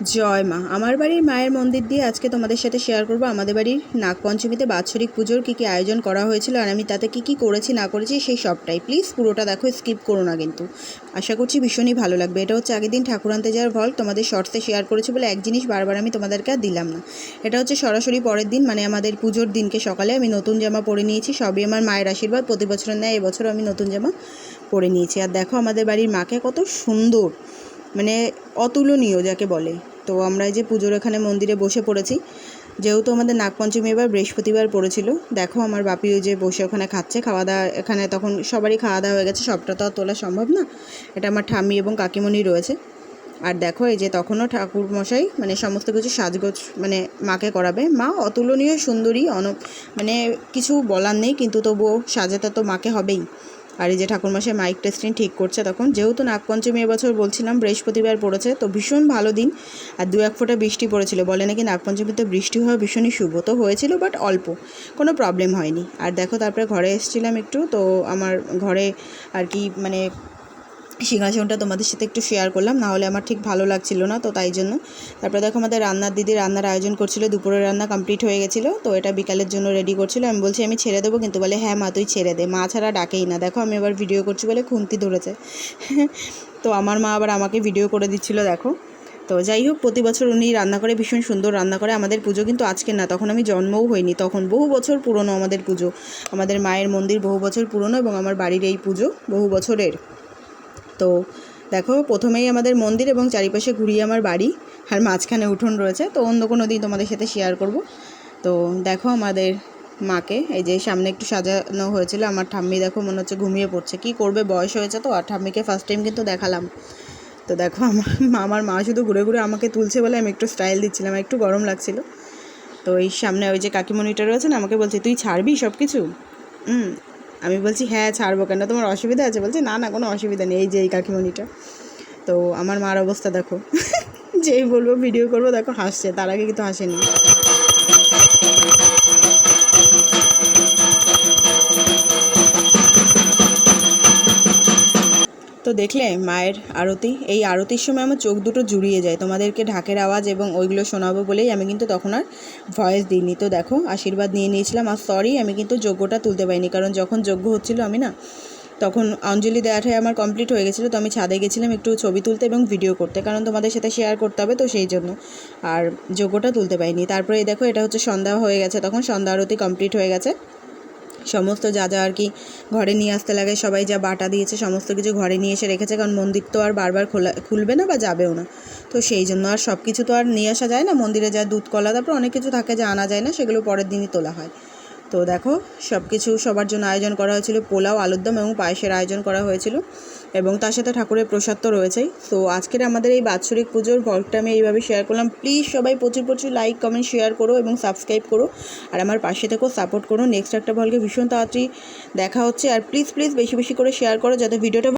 জয় মা। আমার বাড়ির মায়ের মন্দির দিয়ে আজকে তোমাদের সাথে শেয়ার করব। আমাদের বাড়ির নাগপঞ্চমীতে বাৎসরিক পুজোর কী কী আয়োজন করা হয়েছিল আর আমি তাতে কী কী করেছি, না করেছি, সেই সবটাই। প্লিজ পুরোটা দেখো স্কিপ করো না কিন্তু। আশা করছি ভীষণই ভালো লাগবে। এটা হচ্ছে আগের দিন ঠাকুর আনতে যাওয়ার ভল তোমাদের শর্টসে শেয়ার করেছি বলে এক জিনিস বারবার আমি তোমাদেরকে আর দিলাম না। এটা হচ্ছে সরাসরি পরের দিন মানে আমাদের পুজোর দিনকে সকালে আমি নতুন জামা পরে নিয়েছি। সবই আমার মায়ের আশীর্বাদ। প্রতি বছরের নেয় এবছরও আমি নতুন জামা পরে নিয়েছি। আর দেখো আমাদের বাড়ির মাকে কত সুন্দর মানে অতুলনীয় যাকে বলে। তো আমরা এই যে পুজোর এখানে মন্দিরে বসে পড়েছি। যেহেতু আমাদের নাগপঞ্চমী এবার বৃহস্পতিবার পড়েছিল, দেখো আমার বাপি ওই যে বসে ওখানে খাচ্ছে খাওয়া দাওয়া এখানে তখন সবারই খাওয়া দাওয়া হয়ে গেছে, সবটা তো আর তোলা সম্ভব না। এটা আমার ঠাম্মি এবং কাকিমণি রয়েছে। আর দেখো এই যে তখনও ঠাকুর মশাই মানে সমস্ত কিছু সাজগোজ মানে মাকে করাবে। মা অতুলনীয় সুন্দরী অন মানে কিছু বলার নেই, কিন্তু তবুও সাজাতে তো মাকে হবেই। আর এই যে ঠাকুরমাসে মাইক টেস্টিং ঠিক করছে তখন, যেহেতু নাগপঞ্চমী এবছর বলছিলাম, বৃহস্পতিবার পড়েছে, তো ভীষণ ভালো দিন। আর দু এক ফোঁটা বৃষ্টি পড়েছিল, বলে নাকি নাগপঞ্চমীতে বৃষ্টি হওয়া ভীষণই শুভ। তো হয়েছিল বাট অল্প, কোনো প্রবলেম হয়নি। আর দেখো, তারপরে ঘরে এসেছিলাম একটু, তো আমার ঘরে আর কি মানে সিংহাসনটা তোমাদের সাথে একটু শেয়ার করলাম না হলে আমার ঠিক ভালো লাগছিল না, তো তাই জন্য। তারপরে দেখো আমাদের রান্নার দিদি রান্নার আয়োজন করছিল, দুপুরের রান্না কমপ্লিট হয়ে গেছিল, তো এটা বিকালের জন্য রেডি করছিল। আমি বলছি, আমি ছেড়ে দেবো, কিন্তু বলে হ্যাঁ মা, তুই ছেড়ে দে, মা ছাড়া ডাকেই না। দেখো আমি এবার ভিডিও করছি বলে খুন্তি ধরেছে। তো আমার মা আবার আমাকে ভিডিও করে দিচ্ছিল, দেখো। তো যাই হোক, প্রতি বছর উনি রান্না করে, ভীষণ সুন্দর রান্না করে। আমাদের পুজো কিন্তু আজকে না, তখন আমি জন্মও হইনি, তখন বহু বছর পুরনো আমাদের পুজো। আমাদের মায়ের মন্দির বহু বছর পুরনো এবং আমার বাড়ির এই পুজো বহু বছরের। তো দেখো, প্রথমেই আমাদের মন্দির এবং চারিপাশে ঘুরিয়ে আমার বাড়ি আর মাঝখানে উঠোন রয়েছে। তো অন্য কোনো দিন তোমাদের সাথে শেয়ার করব। তো দেখো আমাদের মাকে, এই যে সামনে একটু সাজানো হয়েছিল, আমার ঠাম্মি দেখো মনে হচ্ছে ঘুমিয়ে পড়ছে। কি করবে? বয়স হয়েছে তো, আর ঠাম্মিকে ফার্স্ট টাইম কিন্তু দেখালাম। তো দেখো আমার আমার মা শুধু ঘুরে ঘুরে আমাকে তুলছে বলে আমি একটু স্টাইল দিচ্ছিলাম, একটু গরম লাগছিল। তো এই সামনে ওই যে কাকিমণিটা রয়েছে না, আমাকে বলছে, তুই ছাড়বি সব কিছু হুম আমি বলছি হ্যাঁ ছাড়বো কেন? তোমার অসুবিধা আছে? বলছে, না না, কোনো অসুবিধা নেই। এই যে, এই কাকিমণিটা। তো আমার মার অবস্থা দেখো। যেই বলব ভিডিও করব, দেখো, হাসছে। তার আগে কিন্তু হাসেনি। তো দেখলে মায়ের আরতি, এই আরতির সময় আমার চোখ দুটো জুড়িয়ে যায়। তোমাদেরকে ঢাকের আওয়াজ এবং ওইগুলো শোনাবো বলেই আমি কিন্তু তখন আর ভয়েস দিইনি। তো দেখো, আশীর্বাদ নিয়ে নিয়েছিলাম। আর সরি আমি কিন্তু যজ্ঞটা তুলতে পারিনি। কারণ যখন যজ্ঞ হচ্ছিল আমি না, তখন অঞ্জলি দেওয়াটাই আমার কমপ্লিট হয়ে গেছিল। তো আমি ছাদে গেছিলাম একটু ছবি তুলতে এবং ভিডিও করতে। কারণ তোমাদের সাথে শেয়ার করতে হবে তো সেই জন্য। আর যোগ্যটা তুলতে পারিনি। তারপরে দেখো, এটা হচ্ছে সন্ধ্যা হয়ে গেছে। তখন সন্ধ্যা আরতি কমপ্লিট হয়ে গেছে। সমস্ত যা যা আর কি ঘরে নিয়ে আসতে লাগে, সবাই যা বাটা দিয়েছে, সমস্ত কিছু ঘরে নিয়ে এসে রেখেছে, কারণ মন্দির তো আর বারবার খোলা, খুলবে না বা যাবেও না। তো সেই জন্য আর সব কিছু তো আর নিয়ে আসা যায় না, মন্দিরে যা দুধ, কলা, তারপর অনেক কিছু থাকে যা আনা যায় না, সেগুলো পরের দিনই তোলা হয়। তো দেখো সব কিছু সবার জন্য আয়োজন করা হয়েছিল। পোলাও, আলুর দম এবং পায়েসের আয়োজন করা হয়েছিল। এবং তার সাথে ঠাকুরের প্রসাদ তো রয়েছেই। তো আজকের আমাদের এই বাৎসরিক পুজোর ভলটা আমি এইভাবে শেয়ার করলাম। প্লিজ সবাই প্রচুর প্রচুর লাইক কমেন্ট শেয়ার করো এবং সাবস্ক্রাইব করো। আর আমার পাশে থেকেও সাপোর্ট করো। নেক্সট একটা ভলকে ভীষণ তাড়াতাড়ি দেখা হচ্ছে। আর প্লিজ প্লিজ বেশি বেশি করে শেয়ার করো যাতে ভিডিওটা